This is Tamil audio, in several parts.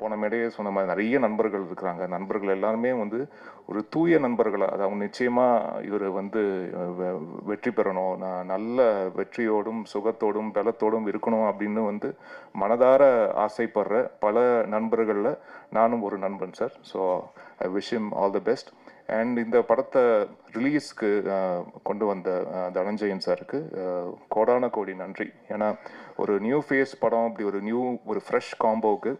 போன மேடையே சொன்ன மாதிரி நிறைய நண்பர்கள் இருக்கிறாங்க. நண்பர்கள் எல்லாருமே வந்து ஒரு தூய நண்பர்களாக அதாவது நிச்சயமாக இவர் வந்து வெ- வெற்றி பெறணும். நான் நல்ல வெற்றியோடும் சுகத்தோடும் பலத்தோடும் இருக்கணும் அப்படின்னு வந்து மனதார ஆசைப்படுற பல நண்பர்களில் நானும் ஒரு நண்பன் sir. So I wish him all the best and இந்த படத்தை ரிலீஸ்க்கு கொண்டு வந்த தனஞ்சயன் சாருக்கு கோடான கோடி நன்றி. ஏன்னா ஒரு நியூ ஃபேஸ் படம் அப்படி ஒரு நியூ ஒரு ஃப்ரெஷ் காம்போவுக்கு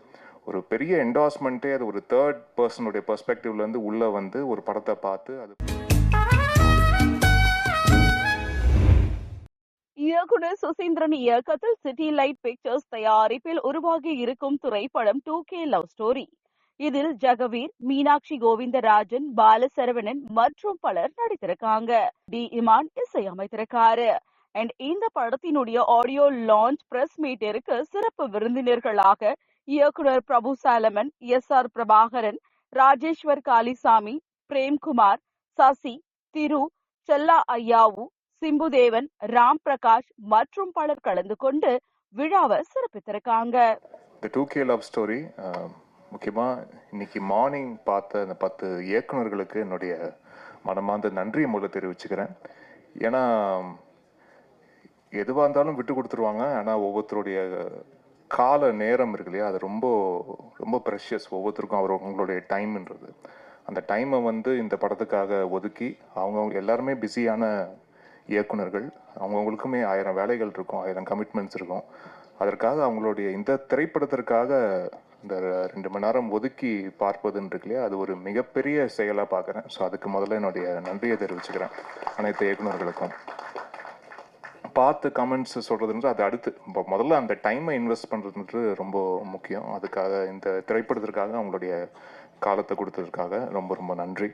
ஒரு பெரிய என்டாஸ்மெண்ட்டே அது ஒரு தேர்ட் பர்சனுடைய பர்ஸ்பெக்டிவ்லேருந்து உள்ளே வந்து ஒரு படத்தை பார்த்து அது இயக்குனர் சுசீந்திரன் இயக்கத்தில் சிட்டி லைட் பிக்சர்ஸ் தயாரிப்பில் உருவாகி இருக்கும் திரைப்படம் டூ கே லவ் ஸ்டோரி இதில் ஜெகவீர் மீனாட்சி கோவிந்தராஜன் பாலசரவணன் மற்றும் பலர் நடித்திருக்காங்க. டி. இமான் இசையமைத்திருக்காரு. அண்ட் இந்த படத்தினுடைய ஆடியோ லான்ச் பிரஸ் மீட்டிற்கு சிறப்பு விருந்தினர்களாக இயக்குனர் பிரபு சாலமன் எஸ் ஆர் பிரபாகரன் ராஜேஸ்வர் காளிசாமி பிரேம்குமார் சசி திரு செல்லா ஐயாவு சிம்புதேவன் ராம் பிரகாஷ் மற்றும் பலர் கலந்து கொண்டு விழாவை சிறப்பித்திருக்காங்க. இந்த டூ கே லவ் ஸ்டோரி முக்கியமாக இன்னைக்கு மார்னிங் பார்த்த அந்த பத்து இயக்குனர்களுக்கு என்னுடைய மனமார்ந்த நன்றியை முதல்ல தெரிவிச்சுக்கிறேன். ஏன்னா எதுவாக இருந்தாலும் விட்டு கொடுத்துருவாங்க. ஆனால் ஒவ்வொருத்தருடைய கால நேரம் இருக்கு இல்லையா? அது ரொம்ப ரொம்ப ப்ரெஷியஸ் ஒவ்வொருத்தருக்கும் அவர் அவங்களுடைய டைம்ன்றது அந்த டைமை வந்து இந்த படத்துக்காக ஒதுக்கி அவங்க எல்லாருமே பிஸியான இயக்குனர்கள் அவங்கவுங்களுக்குமே ஆயிரம் வேலைகள் இருக்கும் ஆயிரம் கமிட்மெண்ட்ஸ் இருக்கும். அதற்காக அவங்களுடைய இந்த திரைப்படத்திற்காக இந்த ரெண்டு மணி நேரம் ஒதுக்கி பார்ப்பதுன்னு இருக்கு இல்லையா? அது ஒரு மிகப்பெரிய செயலாக பார்க்குறேன். ஸோ அதுக்கு முதல்ல என்னுடைய நன்றியை தெரிவிச்சுக்கிறேன் அனைத்து இயக்குனர்களுக்கும் பார்த்து கமெண்ட்ஸ் சொல்கிறதுன்றது அது அடுத்து. இப்போ முதல்ல அந்த டைமை இன்வெஸ்ட் பண்ணுறதுன்றது ரொம்ப முக்கியம். அதுக்காக இந்த திரைப்படத்திற்காக அவங்களுடைய காலத்தை கொடுத்ததுக்காக ரொம்ப ரொம்ப நன்றி.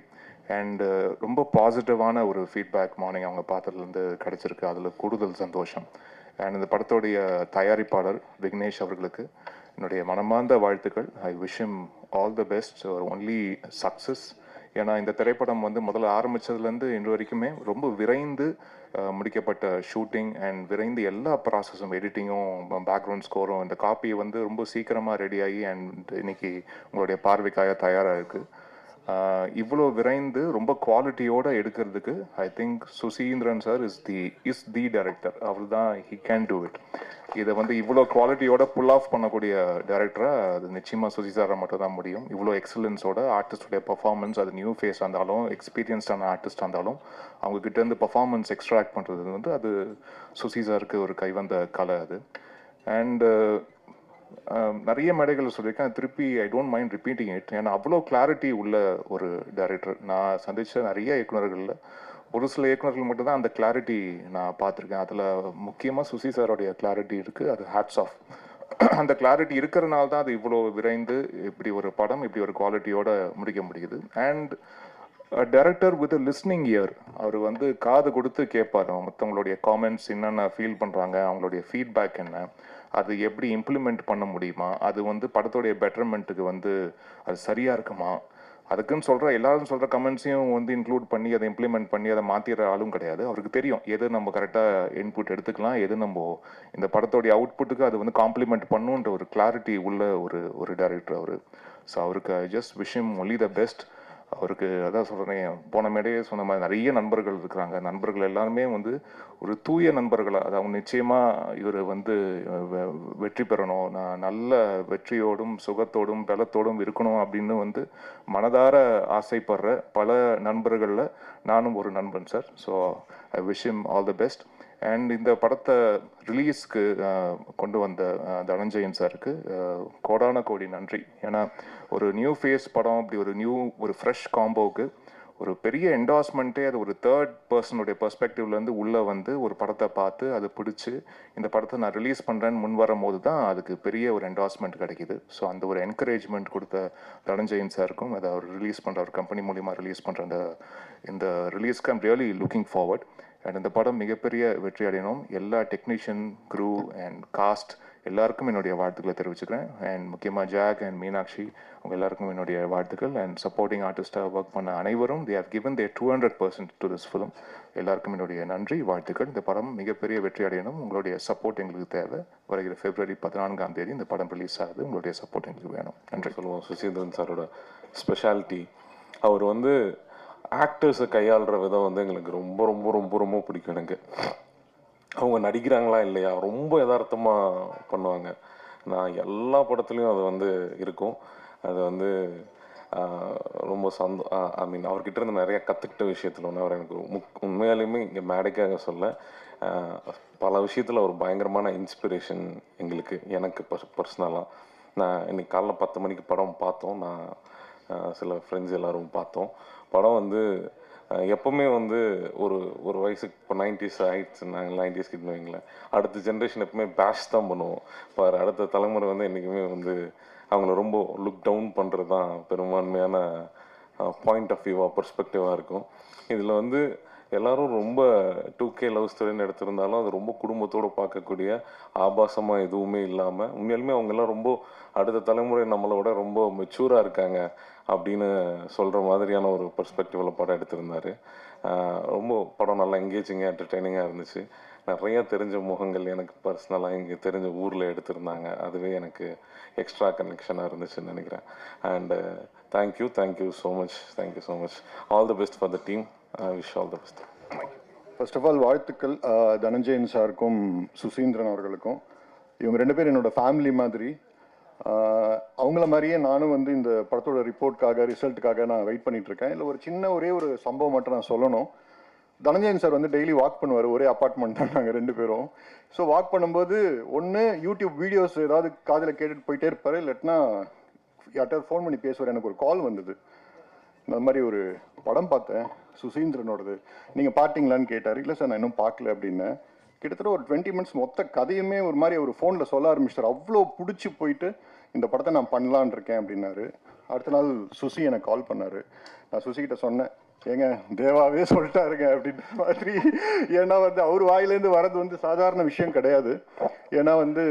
அண்டு ரொம்ப பாசிட்டிவான ஒரு ஃபீட்பேக் மார்னிங் அவங்க பார்த்ததுலேருந்து கிடச்சிருக்கு. அதில் கூடுதல் சந்தோஷம். அண்ட் இந்த படத்தோடைய தயாரிப்பாளர் விக்னேஷ் அவர்களுக்கு என்னுடைய மனமார்ந்த வாழ்த்துக்கள். I wish them all the best only success ஏன்னா இந்த திரைப்படம் வந்து முதல்ல ஆரம்பிச்சதுலேருந்து இன்று வரைக்குமே ரொம்ப விரைந்து முடிக்கப்பட்ட ஷூட்டிங் அண்ட் விரைந்து எல்லா ப்ராசஸும் எடிட்டிங்கும் பேக்ரவுண்ட் ஸ்கோரும் இந்த காப்பியை வந்து ரொம்ப சீக்கிரமாக ரெடியாகி அண்ட் இன்னைக்கு உங்களுடைய பார்வைக்காக தயாராக இருக்குது இவ்வளோ விரைந்து ரொம்ப குவாலிட்டியோட எடுக்கிறதுக்கு I think Suseenthiran sir is the is the director அவர் தான் ஹி கேன் டூ இட் இதை வந்து இவ்வளோ குவாலிட்டியோட புல் ஆஃப் பண்ணக்கூடிய டைரக்டராக அது நிச்சயமாக சுசி சாரை மட்டும் தான் முடியும். இவ்வளோ எக்ஸலன்ஸோட ஆர்டிஸ்டோடைய பர்ஃபார்மன்ஸ் அது நியூ ஃபேஸ் இருந்தாலும் எக்ஸ்பீரியன்ஸ்டான ஆர்டிஸ்ட் இருந்தாலும் அவங்க கிட்ட இருந்து பர்ஃபார்மன்ஸ் எக்ஸ்ட்ராக்ட் பண்ணுறது வந்து அது சுசி சாருக்கு ஒரு கைவந்த கலை அது. அண்டு நிறைய மேடைகள் சொல்லியிருக்கேன். திருப்பி I don't mind repeating it ஏன்னா அவ்வளோ கிளாரிட்டி உள்ள ஒரு டைரக்டர் நான் சந்திச்ச நிறைய இயக்குநர்களில் ஒரு சில இயக்குனர்கள் மட்டும்தான் அந்த கிளாரிட்டி நான் பார்த்துருக்கேன். அதில் முக்கியமாக சுசி சாரோடைய கிளாரிட்டி இருக்குது அது ஹேட்ஸ் ஆஃப் அந்த கிளாரிட்டி இருக்கிறனால தான் அது இவ்வளோ விரைந்து இப்படி ஒரு படம் இப்படி ஒரு குவாலிட்டியோட முடிக்க முடியுது. And director with listening ear அவர் வந்து காது கொடுத்து கேட்பார் மற்றவங்களுடைய காமெண்ட்ஸ் என்னென்ன ஃபீல் பண்ணுறாங்க அவங்களுடைய ஃபீட்பேக் என்ன. அது எப்படி இம்ப்ளிமெண்ட் பண்ண முடியுமா? அது வந்து படத்தோடைய பெட்டர்மெண்ட்டுக்கு வந்து அது சரியாக இருக்குமா? அதுக்குன்னு சொல்கிற எல்லாரும் சொல்கிற கமெண்ட்ஸையும் வந்து இன்க்ளூட் பண்ணி அதை இம்ப்ளிமெண்ட் பண்ணி அதை மாற்றிடுற ஆளும் கிடையாது. அவருக்கு தெரியும் எது நம்ம கரெக்டாக இன்புட் எடுத்துக்கலாம் எது நம்ம இந்த படத்தோடைய அவுட்புட்டுக்கு அது வந்து காம்ப்ளிமெண்ட் பண்ணுன்ற ஒரு கிளாரிட்டி உள்ள ஒரு ஒரு டேரக்டர் அவர். ஸோ அவருக்கு I just wish them only the best அவருக்கு அதான் சொல்கிறேன் போன மேடையே சொன்ன மாதிரி நிறைய நண்பர்கள் இருக்கிறாங்க. நண்பர்கள் எல்லாருமே வந்து ஒரு தூய நண்பர்களாக அது அவங்க நிச்சயமாக இவர் வந்து வெ- வெற்றி பெறணும். நான் நல்ல வெற்றியோடும் சுகத்தோடும் பலத்தோடும் இருக்கணும் அப்படின்னு வந்து மனதார ஆசைப்படுற பல நண்பர்களில் நானும் ஒரு நண்பன் sir. So I wish him all the best and இந்த படத்தை ரிலீஸ்க்கு கொண்டு வந்த தனஞ்சயன் சாருக்கு கோடான கோடி நன்றி. ஏன்னா ஒரு நியூ ஃபேஸ் படம் அப்படி ஒரு நியூ ஒரு ஃப்ரெஷ் காம்போவுக்கு ஒரு பெரிய என்டாஸ்மெண்ட்டே அது ஒரு தேர்ட் பர்சனுடைய பெர்ஸ்பெக்டிவ்லேருந்து உள்ளே வந்து ஒரு படத்தை பார்த்து அது பிடிச்சி இந்த படத்தை நான் ரிலீஸ் பண்ணுறேன்னு முன் வரும்போது தான் அதுக்கு பெரிய ஒரு என்டாஸ்மெண்ட் கிடைக்குது. ஸோ அந்த ஒரு என்கரேஜ்மெண்ட் கொடுத்த தனஞ்சயன் சாருக்கும் அதை அவர் ரிலீஸ் பண்ணுற ஒரு கம்பெனி மூலிமா ரிலீஸ் பண்ணுற அந்த இந்த ரிலீஸ்க்கு I'm really looking forward and இந்த படம் மிகப்பெரிய வெற்றி அடையணும். எல்லா டெக்னீஷியன் க்ரூ அண்ட் காஸ்ட் எல்லாருக்கும் என்னுடைய வாழ்த்துக்களை தெரிவிச்சுக்கிறேன். அண்ட் முக்கியமாக ஜாக் அண்ட் மீனாட்சி அவங்க எல்லாருக்கும் என்னுடைய வாழ்த்துக்கள். அண்ட் சப்போர்ட்டிங் ஆர்டிஸ்டாக ஒர்க் பண்ண அனைவரும் they have given they two hundred percent to this film எல்லாருக்கும் என்னுடைய நன்றி வாழ்த்துக்கள். இந்த படம் மிகப்பெரிய வெற்றி அடையணும். உங்களுடைய சப்போர்ட் எங்களுக்கு தேவை. வருகிற பிப்ரவரி பதினான்காம் தேதி இந்த படம் ரிலீஸ் ஆகுது. உங்களுடைய சப்போர்ட் எங்களுக்கு வேணும். நன்றி. சொல்லுவோம். சுசீந்திரன் சாரோட ஸ்பெஷாலிட்டி அவர் வந்து ஆக்டர்ஸை கையாளுற விதம் வந்து எங்களுக்கு ரொம்ப ரொம்ப ரொம்ப ரொம்ப பிடிக்கும் எனக்கு. அவங்க நடிக்கிறாங்களா இல்லையா? ரொம்ப யதார்த்தமாக பண்ணுவாங்க. நான் எல்லா படத்துலையும் அது வந்து இருக்கும். அது வந்து ரொம்ப சந்தோ ஐ மீன் அவர்கிட்ட இருந்து நிறைய கற்றுக்கிட்ட விஷயத்தில் ஒன்று அவர் எனக்கு முக் உண்மையாலுமே இங்கே மேடைக்காக சொல்ல பல விஷயத்தில் ஒரு பயங்கரமான இன்ஸ்பிரேஷன் எங்களுக்கு எனக்கு பர்சனலாக நான் இன்னைக்கு காலைல பத்து மணிக்கு படம் பார்த்தோம். நான் சில ஃப்ரெண்ட்ஸ் எல்லோரும் பார்த்தோம். படம் வந்து எப்போவுமே எப்பவுமே வந்து ஒரு ஒரு வயசுக்கு இப்போ நைன்டிஸ் ஆயிடுச்சு நாங்கள் நைன்டிஸ் கிட்ட வைங்களேன். அடுத்த ஜென்ரேஷன் எப்பவுமே பேஷ் தான் பண்ணுவோம். பாரு அடுத்த தலைமுறை வந்து என்றைக்குமே வந்து அவங்கள ரொம்ப லுக் டவுன் பண்ணுறது தான் பெரும்பான்மையான பாயிண்ட் ஆஃப் வியூவாக பர்ஸ்பெக்டிவாக இருக்கும். இதில் வந்து எல்லாரும் ரொம்ப டூ கே லவ் ஸ்டோரின்னு எடுத்திருந்தாலும் அது ரொம்ப குடும்பத்தோடு பார்க்கக்கூடிய ஆபாசமாக எதுவுமே இல்லாமல் உண்மையாலுமே அவங்கெல்லாம் ரொம்ப அடுத்த தலைமுறை நம்மளை விட ரொம்ப மெச்சூராக இருக்காங்க. அப்படின்னு சொல்கிற மாதிரியான ஒரு பர்ஸ்பெக்டிவில் படம் எடுத்திருந்தாரு. ரொம்ப படம் நல்லா எங்கேஜிங்காக என்டர்டெய்னிங்காக இருந்துச்சு. நிறைய தெரிஞ்ச முகங்கள் எனக்கு பர்சனலாக இங்கே தெரிஞ்ச ஊரில் எடுத்திருந்தாங்க. அதுவே எனக்கு எக்ஸ்ட்ரா கனெக்ஷனாக இருந்துச்சுன்னு நினைக்கிறேன். And thank you thank you so much thank you so much all the best for the team wish all the best first of all வாழ்த்துக்கள் uh, தனஞ்சயன் சாருக்கும் சுசீந்திரன் அவர்களுக்கும். இவங்க ரெண்டு பேரும் என்னோட ஃபேமிலி மாதிரி அவங்கள மாதிரியே நானும் வந்து இந்த படத்தோட ரிப்போர்ட்காக ரிசல்ட்டுக்காக நான் வெயிட் பண்ணிட்டு இருக்கேன் இல்லை ஒரு சின்ன ஒரே ஒரு சம்பவம் மட்டும் நான் சொல்லணும். தனஞ்சயன் சார் வந்து டெய்லி வாக் பண்ணுவார். ஒரே அப்பார்ட்மெண்ட் தான் நாங்கள் ரெண்டு பேரும். ஸோ வாக் பண்ணும்போது ஒன்று யூடியூப் வீடியோஸ் ஏதாவது காதில் கேட்டுட்டு போயிட்டே இருப்பார். இல்லாட்டினா யார்கிட்ட ஃபோன் பண்ணி பேசுவார். எனக்கு ஒரு கால் வந்தது. இந்த மாதிரி ஒரு படம் பார்த்தேன். சுசீந்திரனோடது. நீங்கள் பார்த்தீங்களான்னு கேட்டார். இல்லை சார் நான் இன்னும் பார்க்கல அப்படின்னேன் கிட்டத்தட்ட ஒரு டுவெண்ட்டி மினிட்ஸ் மொத்த கதையுமே ஒரு மாதிரி ஒரு ஃபோனில் சொல்ல ஆரம்பிச்சிட்டார். அவ்வளோ பிடிச்சி போயிட்டு இந்த படத்தை நான் பண்ணலான் இருக்கேன் அப்படின்னாரு. அடுத்த நாள் சுசி எனக்கு கால் பண்ணார். நான் சுசிக்கிட்ட சொன்னேன் ஏங்க தேவாவே சொல்லிட்டாருங்க அப்படின்ற மாதிரி. ஏன்னா வந்து அவர் வாயிலேருந்து வரது வந்து சாதாரண விஷயம் கிடையாது. ஏன்னா வந்து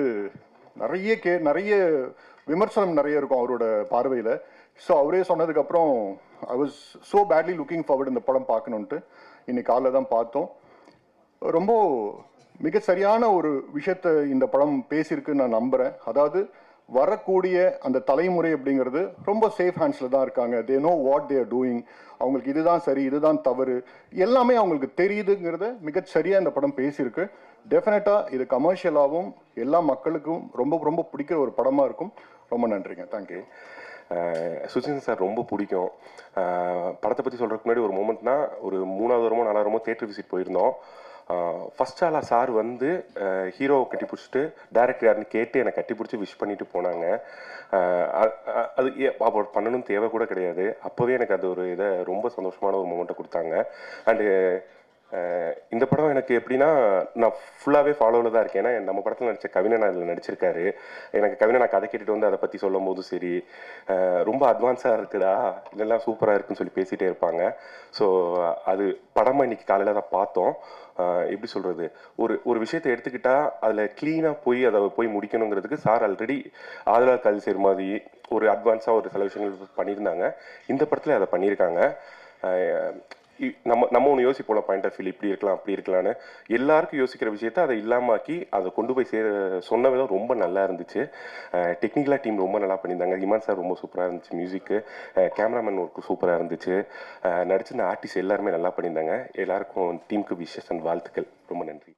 நிறைய கே நிறைய விமர்சனம் நிறைய இருக்கும் அவரோட பார்வையில். ஸோ அவரே சொன்னதுக்கப்புறம் I was so badly looking forward இந்த படம் பார்க்கணுன்ட்டு இன்னைக்கு காலைல தான் பார்த்தோம். ரொம்ப மிக சரியான ஒரு விஷயத்த இந்த படம் பேசியிருக்குன்னு நான் நம்புறேன். அதாவது வரக்கூடிய அந்த தலைமுறை அப்படிங்கிறது ரொம்ப சேஃப் ஹேண்ட்ஸில் தான் இருக்காங்க. They know what they're doing அவங்களுக்கு இதுதான் சரி இதுதான் தவறு. எல்லாமே அவங்களுக்கு தெரியுதுங்கிறத மிகச்சரியாக இந்த படம் பேசியிருக்கு. டெஃபினட்டாக இது கமர்ஷியலாகவும் எல்லா மக்களுக்கும் ரொம்ப ரொம்ப பிடிக்கிற ஒரு படமாக இருக்கும். ரொம்ப நன்றிங்க. தேங்க்யூ சுசின் சார் ரொம்ப பிடிக்கும். படத்தை பற்றி சொல்கிறதுக்கு முன்னாடி ஒரு மூமெண்ட்னா ஒரு மூணாவது வாரமோ நாலாவது வாரமோ தேட்டர் விசிட் போயிருந்தோம். ஃபஸ்ட் ஆளாக சார் வந்து ஹீரோவை கட்டி பிடிச்சிட்டு டேரக்டர் யாருன்னு கேட்டு என்னை கட்டி பிடிச்சி விஷ் பண்ணிட்டு போனாங்க. அது ஏ- பண்ணணும் தேவை கூட கிடையாது. அப்போவே எனக்கு அது ஒரு இதை ரொம்ப சந்தோஷமான ஒரு மூமெண்ட்டை கொடுத்தாங்க. அண்டு இந்த படம் எனக்கு எப்படின்னா நான் ஃபுல்லாகவே ஃபாலோவில் தான் இருக்கேன். ஏன்னா நம்ம படத்தில் நடித்த கவினன் அதில் நடிச்சிருக்காரு. எனக்கு கவினை நான் கதை கேட்டுட்டு வந்து அதை பற்றி சொல்லும் போதும் சரி ரொம்ப அட்வான்ஸாக இருக்குடா இதெல்லாம் சூப்பராக இருக்குன்னு சொல்லி பேசிகிட்டே இருப்பாங்க. ஸோ அது படமாக இன்னைக்கு காலையில் தான் பார்த்தோம். எப்படி சொல்கிறது ஒரு ஒரு விஷயத்தை எடுத்துக்கிட்டா அதில் க்ளீனாக போய் அதை போய் முடிக்கணுங்கிறதுக்கு சார் ஆல்ரெடி ஆதரா கல் சேர் மாதிரி ஒரு அட்வான்ஸாக ஒரு சில விஷயங்கள் பண்ணியிருந்தாங்க. இந்த படத்தில் அதை பண்ணியிருக்காங்க. நம்ம நம்ம ஒன்று யோசிப்போல பாயிண்ட் ஆஃப் வியூ இப்படி இருக்கலாம் அப்படி இருக்கலாம்னு. எல்லாருக்கும் யோசிக்கிற விஷயத்த அதை இல்லாமாக்கி அதை கொண்டு போய் சே சொன்ன விதம் ரொம்ப நல்லா இருந்துச்சு. டெக்னிக்கலாக டீம் ரொம்ப நல்லா பண்ணியிருந்தாங்க. இமான் சார் ரொம்ப சூப்பராக இருந்துச்சு மியூசிக்கு கேமராமேன் ஒர்க்கு சூப்பராக இருந்துச்சு. நடிச்சிருந்த ஆர்டிஸ்ட் எல்லாருமே நல்லா பண்ணியிருந்தாங்க. எல்லாருக்கும் டீமுக்கு விஷஸ் அண்ட் வாழ்த்துக்கள். ரொம்ப நன்றி.